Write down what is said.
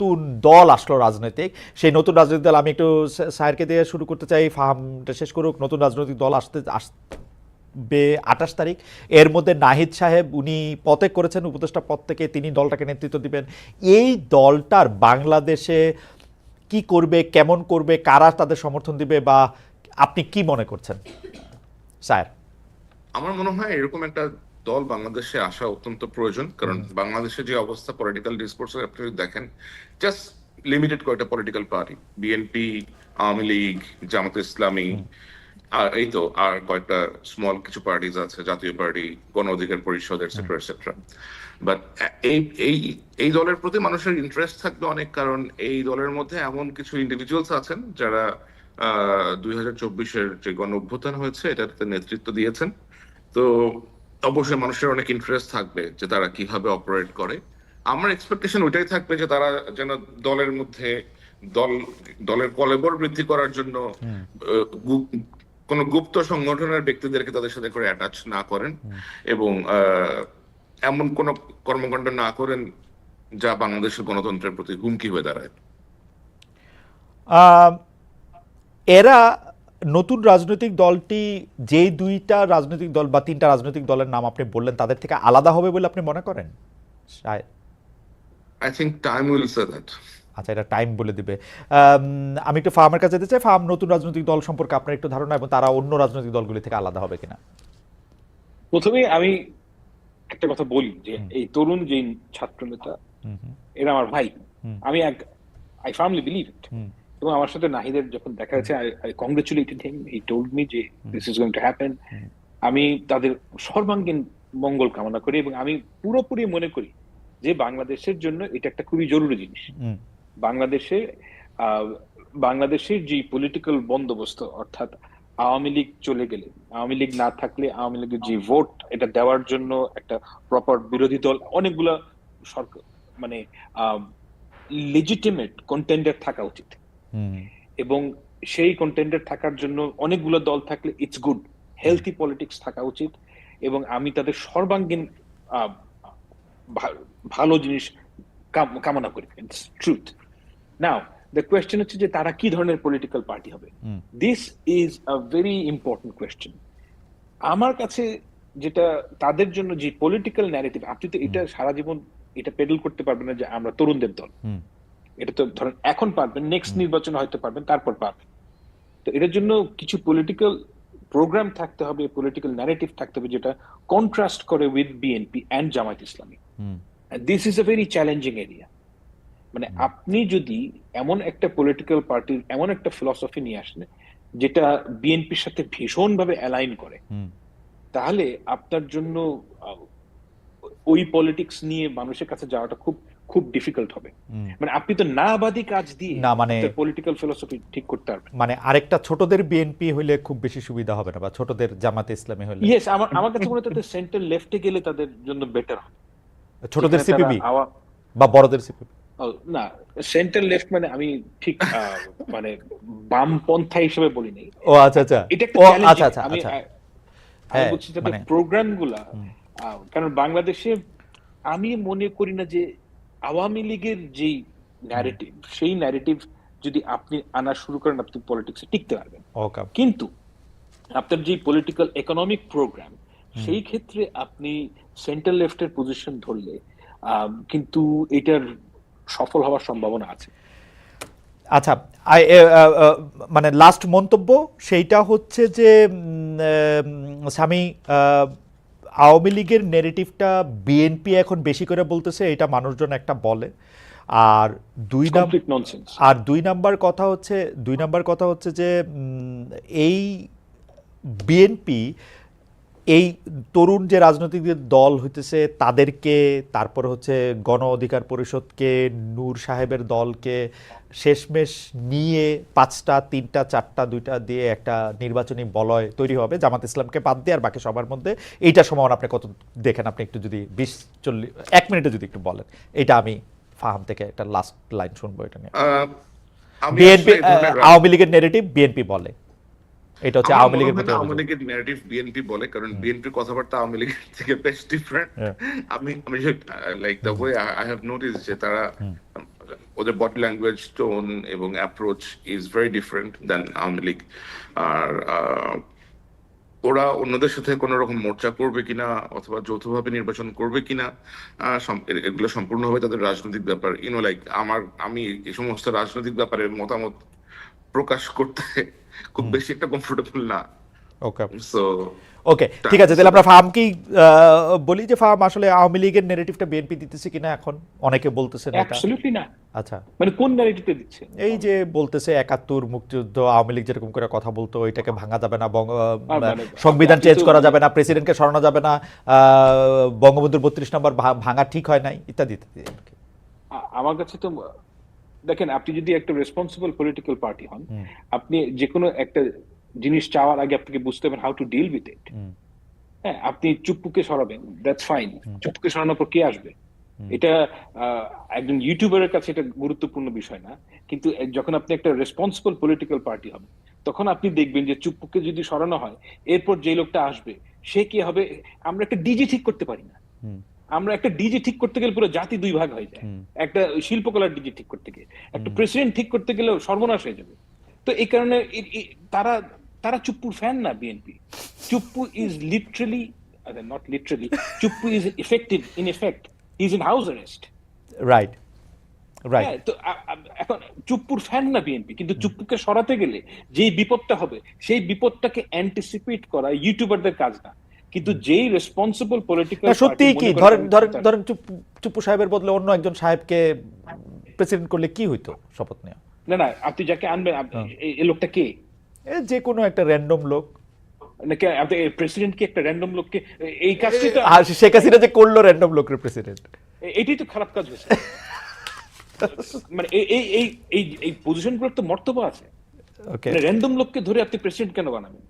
নতুন দল আসলো রাজনৈতিক। সেই নতুন রাজনৈতিক দল আমি একটু স্যারকে দিয়ে শুরু করতে চাই, ফাহামটা শেষ করুক। নতুন রাজনৈতিক দল আসতে, আসবে আঠাশ তারিখ। এর মধ্যে নাহিদ সাহেব, উনি পদত্যাগ করেছেন, উপদেষ্টা পদ থেকে তিনি দলটাকে নেতৃত্ব দিবেন। এই দলটার বাংলাদেশে কি করবে, কেমন করবে, কারা তাদের সমর্থন দিবে বা আপনি কি মনে করছেন? স্যার। আমার মনে হয় এরকম একটা দল বাংলাদেশে আসা অত্যন্ত প্রয়োজন কারণ বাংলাদেশে যে অবস্থা পলিটিক্যাল ডিসকোর্স আপনি যদি দেখেন জাস্ট লিমিটেড কয়েকটা political party BNP Awami League Jamaat Islami আর এই তো আর কয়েকটা স্মল কিছু পার্টিজ আছে জাতীয় পার্টি গণ অধিকার পরিষদ এটসেট্রা এটসেট্রা বাট এই এই এই দলের প্রতি মানুষের ইন্টারেস্ট থাকবে অনেক কারণ এই দলের মধ্যে এমন কিছু ইন্ডিভিজুয়ালস আছেন যারা দুই হাজার চব্বিশের যে গণ অভ্যুত্থান হয়েছে এটাতে নেতৃত্ব দিয়েছেন। তো অবশ্যই মানুষের অনেক ইন্টারেস্ট থাকবে যে তারা কীভাবে অপারেট করে। আমার এক্সপেকটেশন ওইটাই থাকবে যে তারা যেন দলের মধ্যে দল দলের কলেবর বৃদ্ধি করার জন্য কোনো গুপ্ত সংগঠনের ব্যক্তিদেরকে তাদের সাথে করে অ্যাটাচ না করেন এবং এমন কোন কর্মকাণ্ড না করেন যা বাংলাদেশের গণতন্ত্রের প্রতি হুমকি হয়ে দাঁড়ায়। আহ, এরা নতুন রাজনৈতিক দলটি যেই দুইটা রাজনৈতিক দল বা তিনটা রাজনৈতিক দলের নাম আপনি বললেন তাদের থেকে আলাদা হবে বলে আপনি মনে করেন? I think time will say that আচ্ছা এটা টাইম বলে দিবে। আমি একটু ফার্মের কাছে যেতে চাই। ফার্ম নতুন রাজনৈতিক দল সম্পর্কে আপনার একটু ধারণা এবং তারা অন্য রাজনৈতিক দলগুলি থেকে আলাদা হবে কিনা? প্রথমে আমি একটা কথা বলি যে এই তরুণ যে ছাত্র নেতা হুম হুম। এরা আমার ভাই। হুম। আমি এক আই ফার্মলি বিলিভ ইট হুম। এবং আমার সাথে নাহিদের যখন দেখা গেছে I congratulated him he told me যে this is going to happen আমি তাদের সর্বাঙ্গীন মঙ্গল কামনা করি এবং আমি পুরোপুরি মনে করি যে বাংলাদেশের জন্য এটা একটা খুবই জরুরি জিনিস। বাংলাদেশে বাংলাদেশের যে পলিটিক্যাল বন্দোবস্ত অর্থাৎ আওয়ামী লীগ চলে গেলে আওয়ামী লীগ না থাকলে আওয়ামী লীগের যে ভোট এটা দেওয়ার জন্য একটা প্রপার বিরোধী দল অনেকগুলা সরকার মানে লেজিটিমেট কন্টেন্ডার থাকা উচিত। এবং সেই কন্টেন্ডার থাকার জন্য অনেকগুলো দল থাকলে ইটস গুড হেলথি পলিটিক্স থাকা উচিত এবং আমি তাদের সর্বাঙ্গীন ভালো জিনিস কামনা করি। It's truth now the question হচ্ছে যে তারা কি ধরনের পলিটিক্যাল পার্টি হবে? This is a very important question আমার কাছে যেটা তাদের জন্য যে পলিটিক্যাল ন্যারেটিভ আপনি তো এটা সারা জীবন এটা পেডল করতে পারবেন না যে আমরা তরুণদের দল। এটা তো ধরেন এখন পারবেন নেক্সট নির্বাচনে হয়তো পারবেন তারপর পারবেন। তো এটার জন্য কিছু পলিটিক্যাল প্রোগ্রাম থাকতে হবে পলিটিক্যাল ন্যারেটিভ থাকতে হবে যেটা কন্ট্রাস্ট করে with BNP and Jamaat Islami. This is a very challenging area মানে আপনি যদি এমন একটা পলিটিক্যাল পার্টির এমন একটা ফিলসফি নিয়ে আসেন যেটা বিএনপির সাথে ভীষণভাবে অ্যালাইন করে তাহলে আপনার জন্য ওই পলিটিক্স নিয়ে মানুষের কাছে যাওয়াটা খুব খুব ডিফিকাল্ট হবে। মানে আপনি তো নাবাদী কাজ দিয়ে না, মানে- পলিটিক্যাল ফিলোসফি ঠিক করতে পারবেন। মানে আরেকটা ছোটদের বিএনপি হইলে খুব বেশি সুবিধা হবে না বা ছোটদের জামাতে ইসলামী হইলে। ইয়েস আমার আমার কাছে মনে হয় তাদের সেন্টার লেফটে গেলে তাদের জন্য বেটার হবে। ছোটদের সিপিবি বা বড়দের সিপিবি না সেন্টার লেফট মানে আমি ঠিক মানে বামপন্থা হিসেবে বলি নাই ও আচ্ছা আচ্ছা। এটা একটা ও আচ্ছা আচ্ছা আমি আচ্ছা। হ্যাঁ, বলছি যাতে মানে- প্রোগ্রামগুলা আহ, কারণ বাংলাদেশে আমি মনে করি না যে আওয়ামী লীগের যেই ন্যারেটিভ সেই ন্যারেটিভ যদি আপনি আনা শুরু করেন আপনি পলিটিক্সে টিকতে পারবেন। কিন্তু আপনার যে পলিটিক্যাল ইকোনমিক প্রোগ্রাম সেই ক্ষেত্রে আপনি সেন্ট্রাল লেফটের পজিশন ধরলে কিন্তু এটার সফল হওয়ার সম্ভাবনা আছে। আচ্ছা মানে লাস্ট মন্তব্য সেইটা হচ্ছে যে স্বামী আওয়ামী লীগের নেগেটিভটা বিএনপি এখন বেশি করে বলতেছে এটা মানুষজন একটা বলে। আর দুই আর দুই নাম্বার কথা হচ্ছে দুই নাম্বার কথা হচ্ছে যে এই বিএনপি এই তরুণ যে রাজনৈতিক দল হইতেছে তাদেরকে তারপর হচ্ছে গণ অধিকার পরিষদকে নূর সাহেবের দলকে শেষমেশ নিয়ে পাঁচটা তিনটা চারটা দুইটা দিয়ে একটা নির্বাচনী বলয় তৈরি হবে। জামাত ইসলামকে বাদ দিয়ে আর বাকি সবার মধ্যে এইটা সম্ভাবনা আপনি কত দেখেন আপনি একটু যদি বিশ চল্লিশ এক মিনিটে যদি একটু বলেন। এটা আমি ফাহাম থেকে একটা লাস্ট লাইন শুনব এটা নিয়ে। বিএনপি আওয়ামী লীগের নেগেটিভ বিএনপি বলে। এটা হচ্ছে আওয়ামী লীগের হয় প্রতি আওয়ামী লীগের ন্যারেটিভ বিএনপি বলে কারণ বিএনপির কথাবার্তা আওয়ামী লীগের থেকে বেশ ডিফারেন্ট আমি আমি like the way I have notice যে তারা ওদের বডি ল্যাঙ্গুয়েজ টোন এবং approach is very different then Awami League. আর ওরা অন্যদের সাথে কোনো রকম মোর্চা করবে কিনা অথবা যৌথভাবে নির্বাচন করবে কিনা এগুলো সম্পূর্ণভাবে তাদের রাজনৈতিক ব্যাপার। ইউনো লাইক আমার আমি এই সমস্ত রাজনৈতিক ব্যাপারে মতামত প্রকাশ করতে খুব বেশি একটা কমফোর্টেবল না। ওকে সো ওকে ঠিক আছে তাহলে আমরা ফার্মকেই আহ, বলি যে ফার্ম আসলে আওয়ামী লীগের নেগেটিভটা বিএনপি দিতেছে কিনা এখন? অনেকে বলতেছেন এটা। অ্যাবসলিউটলি না। আচ্ছা। মানে কোন দিচ্ছে? এই যে বলতেছে একাত্তর মুক্তিযুদ্ধ আওয়ামী লীগ যেরকম করে কথা বলতো এটাকে ভাঙা যাবে না সংবিধান চেঞ্জ করা যাবে না প্রেসিডেন্টকে সরানো যাবে না আহ, বঙ্গবন্ধুর বত্রিশ নম্বর ভা- ভাঙা ঠিক হয় নাই ইত্যাদি ইত্যাদি আমার কাছে তো দেখেন আপনি যদি একটা রেসপন্সিবল পলিটিক্যাল পার্টি হন আপনি যে কোনো একটা জিনিস চাওয়ার আগে আপনাকে বুঝতে হবে how to deal with it হ্যাঁ আপনি চুপ্পুকে সরাবেন দ্যাটস ফাইন চুপ্পুকে সরানোর পর কে আসবে? এটা একজন ইউটিউবারের কাছে এটা গুরুত্বপূর্ণ বিষয় না কিন্তু যখন আপনি একটা রেসপন্সিবল পলিটিক্যাল পার্টি হবেন তখন আপনি দেখবেন যে চুপ্পুকে যদি সরানো হয় এরপর যে লোকটা আসবে সে কি হবে? আমরা একটা ডিজি ঠিক করতে পারি না। আমরা একটা ডিজি ঠিক করতে গেলে পুরো জাতি দুই ভাগ হয়ে যায়। একটা শিল্পকলার ডিজি ঠিক করতে গেলে একটা প্রেসিডেন্ট ঠিক করতে গেলে সর্বনাশ হয়ে যাবে। তো এই কারণে তারা তারা চুপ্পুর ফ্যান না BNP Chuppu is literally not literally Chuppu is effective in effect is in house arrest right right তো এখন চুপ্পুর ফ্যান না বিএনপি কিন্তু চুপ্পুকে সরাতে গেলে যেই বিপদটা হবে সেই বিপদটাকে অ্যান্টিসিপেট করা ইউটিউবারদের কাজ না। কিন্তু যেই রেসপন্সিবল পলিটিক্যাল সত্যি কি? ধরেন ধরেন ধরেন চুপ- চুপ্পু সাহেবের বদলে অন্য একজন সাহেবকে প্রেসিডেন্ট করলে কি হইতো শপথ নেওয়া না না আপনি যাকে আনবেন এই- এই লোকটা কে? যে কোনো একটা র্যান্ডম লোক। নাকি আপনি প্রেসিডেন্ট কি একটা র্যান্ডম লোককে? এই কাজটি তো আর শেখ হাসিনা যে করল র্যান্ডম লোকের প্রেসিডেন্ট এটাই তো খারাপ কাজ হয়েছে। মানে এই এই এই এই পজিশনগুলোর তো মর্তব্য আছে। ওকে মানে র্যান্ডম লোককে ধরে আপনি প্রেসিডেন্ট কেন বানাবেন?